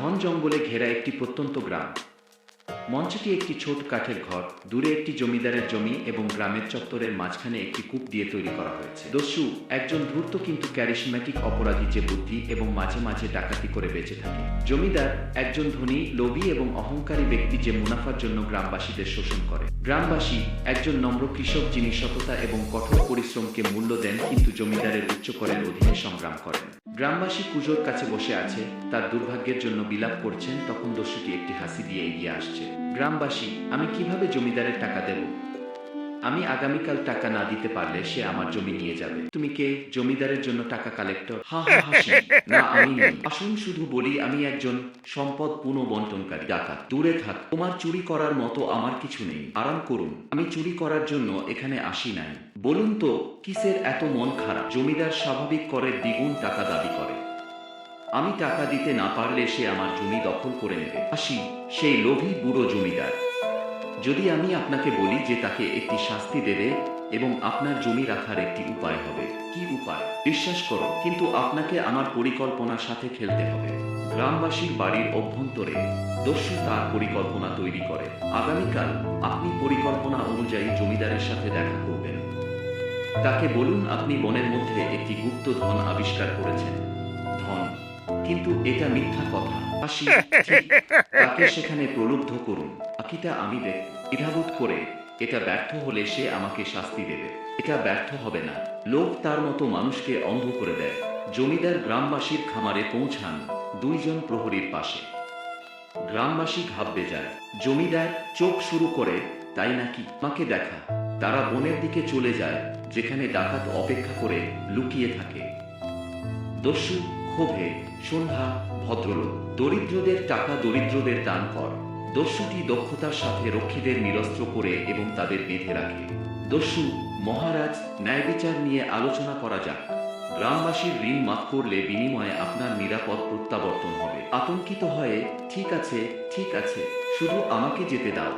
ঘন জঙ্গলে ঘেরা একটি প্রত্যন্ত গ্রাম। মঞ্চটি একটি ছোট কাঠের ঘর, দূরে একটি জমিদারের জমি এবং গ্রামের চত্বরের মাঝখানে একটি কূপ দিয়ে তৈরি করা হয়েছে। দস্যু, একজন ধূর্ত কিন্তু ক্যারিসম্যাটিক অপরাধী যে বুদ্ধি এবং মাঝে মাঝে ডাকাতি করে বেঁচে থাকে। জমিদার, একজন ধনী, লোভী এবং অহংকারী ব্যক্তি যে মুনাফার জন্য গ্রামবাসীদের শোষণ করে। গ্রামবাসী, একজন নম্র কৃষক যিনি সততা এবং কঠোর পরিশ্রমকে মূল্য দেন কিন্তু জমিদারের উচ্চ করের অধীনে সংগ্রাম করেন। গ্রামবাসী কুজোর কাছে বসে আছে, তার দুর্ভাগ্যের জন্য বিলাপ করছেন, তখন দস্যুটি একটি হাসি দিয়ে এগিয়ে আসছে। গ্রামবাসী, আমি কীভাবে জমিদারের টাকা দেব? আমি আগামীকাল টাকা না দিতে পারলে সে আমার জমি নিয়ে যাবে। তুমি কে? জমিদারের জন্য টাকা কালেক্টর? হা হা হাসি না, আমি নই। আসুন শুধু বলি, আমি একজন সম্পদ পুনঃবন্টনকারী ডাকাত, দূরে থাক। তোমার চুরি করার মতো আমার কিছু নেই। আরাম করুন। আমি চুরি করার জন্য এখানে আসি নাই। বলুন তো, কিসের এত মন খারাপ? জমিদার স্বাভাবিক করে দ্বিগুণ টাকা দাবি করে। আমি টাকা দিতে না পারলে সে আমার জমি দখল করে নেবে। আসি, সেই লোভী বুড়ো জমিদার। যদি আমি আপনাকে বলি যে তাকে একটি শাস্তি দেবে এবং আপনার জমি রাখার একটি উপায় হবে কি উপায়? বিশ্বাস করো কিন্তু আপনাকে আমার পরিকল্পনার সাথে খেলতে হবে। গ্রামবাসীর বাড়ির অভ্যন্তরে দস্যু তার পরিকল্পনা তৈরি করে। আগামীকাল আপনি পরিকল্পনা অনুযায়ী জমিদারের সাথে দেখা করবেন। তাকে বলুন আপনি বনের মধ্যে একটি গুপ্ত ধন আবিষ্কার করেছেন। ধন কিন্তু এটা মিথ্যা কথা। তাকে সেখানে প্রলুব্ধ করুন। বাকিটা আমি দেখ, দ্বিধাবোধ করে, এটা ব্যর্থ হলে সে আমাকে শাস্তি দেবে। এটা ব্যর্থ হবে না। লোক তার মতো মানুষকে অন্ধ করে দেয়। জমিদার গ্রামবাসীর খামারে পৌঁছান দুইজন প্রহরীর পাশে। গ্রামবাসী ঘাবড়ে যায়, জমিদার চোখ শুরু করে, তাই নাকি? মাকে দেখা। তারা বনের দিকে চলে যায়, যেখানে ডাকাত অপেক্ষা করে লুকিয়ে থাকে। দস্যু ক্ষোভে, সন্ধ্যা ভদ্রলোক, দরিদ্রদের টাকা দরিদ্রদের দান কর। দস্যুটি দক্ষতার সাথে রক্ষীদের নিরস্ত্র করে এবং তাদের বেঁধে রাখে। দস্যু, মহারাজ, ন্যায় বিচার নিয়ে আলোচনা করা যাক। গ্রামবাসীর ঋণ মাফ করলে বিনিময়ে আপনার নিরাপদ প্রত্যাবর্তন হবে। আতঙ্কিত হয়ে, ঠিক আছে ঠিক আছে, শুধু আমাকে যেতে দাও।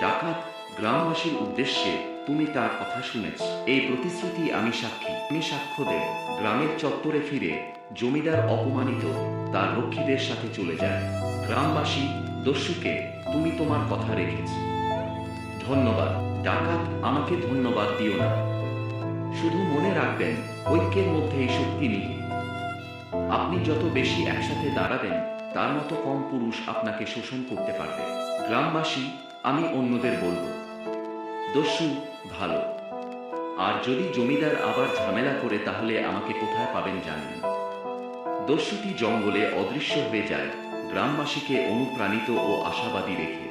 ডাকাত, গ্রামবাসীর উদ্দেশ্যে তুমি তার কথা শুনেছ। এই প্রতিশ্রুতি আমি সাক্ষী, আমি সাক্ষ্য দেব। গ্রামের চত্বরে ফিরে, জমিদার অপমানিত, তার রক্ষীদের সাথে চলে যায়। গ্রামবাসী দস্যুকে তুমি তোমার কথা রেখেছ। ধন্যবাদ। ডাকাত, আমাকে ধন্যবাদ দিও না। শুধু মনে রাখবেন, ঐক্যের মধ্যে এই শক্তি নিয়ে আপনি যত বেশি একসাথে দাঁড়াবেন, তার মতো কম পুরুষ আপনাকে শোষণ করতে পারবে। গ্রামবাসী, আমি অন্যদের বলব, দস্যু, ভালো। আর যদি জমিদার আবার ঝামেলা করে, তাহলে আমাকে কোথায় পাবেন জানেন? দস্যুটি জঙ্গলে অদৃশ্য হয়ে যায়। গ্রামবাসীকে অনুপ্রাণিত ও আশাবাদী রেখে।